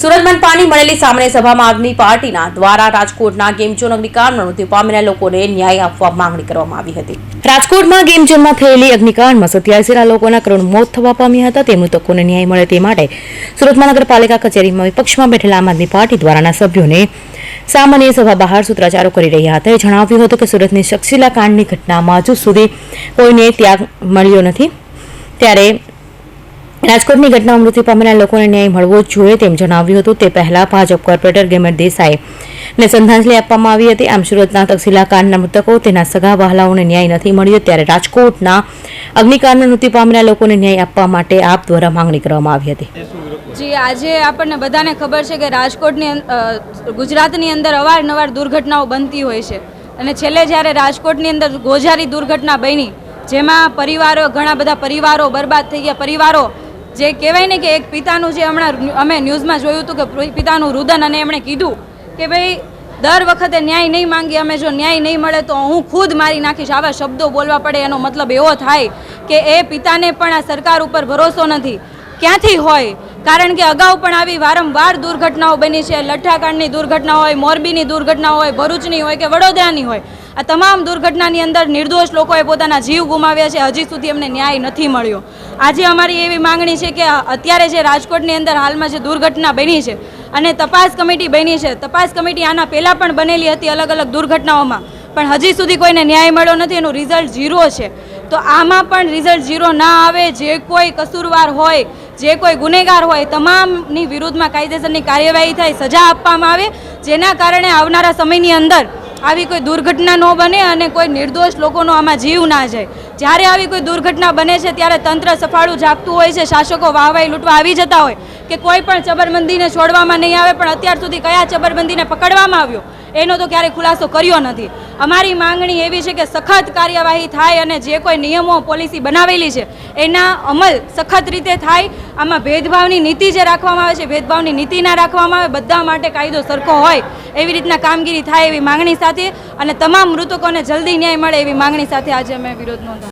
સુરત મનપાની મળેલી સામાન્ય સભામાં આદમી પાર્ટીના દ્વારા રાજકોટના ગેમ ઝોન અગ્નિકાંડમાં મૃત્યુ પામેલા લોકોને ન્યાય આપવા માંગણી કરવામાં આવી હતી. રાજકોટમાં ગેમ ઝોનમાં થયેલી અગ્નિકાંડમાં સત્યાસીના લોકોના કરુણ મોત થવા પામ્યા હતા. તે મૃતકોને ન્યાય મળે તે માટે સુરત મહાનગરપાલિકા કચેરીમાં વિપક્ષમાં બેઠેલા આમ આદમી પાર્ટી દ્વારાના સભ્યોને સામાન્ય સભા બહાર સૂત્રાચારો કરી રહ્યા હતા. એ જણાવ્યું હતું કે સુરતની શક્ષિલા કાંડની ઘટનામાં હજુ સુધી કોઈને ત્યાગ મળ્યો નથી. ત્યારે રાજકોટની ઘટનામાં મૃત્યુ પામેલા લોકોને ન્યાય મળવો જોઈએ તેમ જણાવ્યું હતું. તે પહેલા ભાજપ કોર્પોરેટર ગેમર દેસાઈ ને શ્રદ્ધાંજલિ આપવામાં આવી હતી. આમ સુરતના તક્ષિલાકાંડના મૃતકો તેના સગા વહાલાઓને ન્યાય નથી મળ્યો. ત્યારે રાજકોટના અગ્નિકાંડમાં મૃત્યુ પામેલા લોકોને ન્યાય આપવા માટે આપ દ્વારા માંગણી કરવામાં આવી હતી. જી, આજે આપણને બધાને ખબર છે કે રાજકોટની ગુજરાતની અંદર અવારનવાર દુર્ઘટનાઓ બનતી હોય છે. અને છેલ્લે જ્યારે રાજકોટની અંદર ગોઝારી દુર્ઘટના બની, જેમાં પરિવારો, ઘણા બધા પરિવારો બરબાદ થઈ ગયા. પરિવારો જે કહેવાય ને કે એક પિતાનું જે હમણાં અમે ન્યૂઝમાં જોયું હતું કે પિતાનું રુદન અને એમણે કીધું કે ભાઈ, દર વખતે ન્યાય નહીં માંગી, અમે જો ન્યાય નહીં મળે તો હું ખુદ મારી નાખીશ. આવા શબ્દો બોલવા પડે, એનો મતલબ એવો થાય કે એ પિતાને પણ આ સરકાર ઉપર ભરોસો નથી. ક્યાંથી હોય? કારણ કે અગાઉ પણ આવી વારંવાર દુર્ઘટનાઓ બની છે. લઠ્ઠાકાંડની દુર્ઘટના હોય, મોરબીની દુર્ઘટના હોય, ભરૂચની હોય કે વડોદરાની હોય. આ તમામ દુર્ઘટનાની અંદર નિર્દોષ લોકોએ પોતાના જીવ ગુમાવ્યા છે. હજી સુધી એમને ન્યાય નથી મળ્યો. આજે અમારી એવી માંગણી છે કે અત્યારે જે રાજકોટની અંદર હાલમાં જે દુર્ઘટના બની છે અને તપાસ કમિટી બની છે. તપાસ કમિટી આના પહેલાં પણ બનેલી હતી અલગ અલગ દુર્ઘટનાઓમાં. પણ હજી સુધી કોઈને ન્યાય મળ્યો નથી. એનું રિઝલ્ટ ઝીરો છે. તો આમાં પણ રિઝલ્ટ ઝીરો ના આવે, જે કોઈ કસૂરવાર હોય, જે કોઈ ગુનેગાર હોય, તમામની વિરુદ્ધમાં કાયદેસરની કાર્યવાહી થાય, સજા આપવામાં આવે, જેના કારણે આવનારા સમયની અંદર આવી કોઈ દુર્ઘટના ન બને અને કોઈ નિર્દોષ લોકોનો આમાં જીવ ના જાય. જ્યારે આવી કોઈ દુર્ઘટના બને છે, ત્યારે તંત્ર સફાળું જાગતું હોય છે, શાસકો વાહવાઈ લૂંટવા આવી જતા હોય કે કોઈ પણ ચબરબંધીને છોડવામાં નહીં આવે, પણ અત્યાર સુધી કયા ચબરબંધીને પકડવામાં આવ્યો? એનો તો ક્યારેય ખુલાસો કર્યો નથી. અમારી માંગણી એવી છે કે સખત કાર્યવાહી થાય અને જે કોઈ નિયમો પોલિસી બનાવેલી છે, એના અમલ સખત રીતે થાય. આમાં ભેદભાવની નીતિ જે રાખવામાં આવે છે, ભેદભાવની નીતિ ના રાખવામાં આવે, બધા માટે કાયદો સરખો હોય એવી રીતના કામગીરી થાય એવી માંગણી સાથે અને તમામ મૃતકોને જલ્દી ન્યાય મળે એવી માંગણી સાથે આજે અમે વિરોધ નોંધા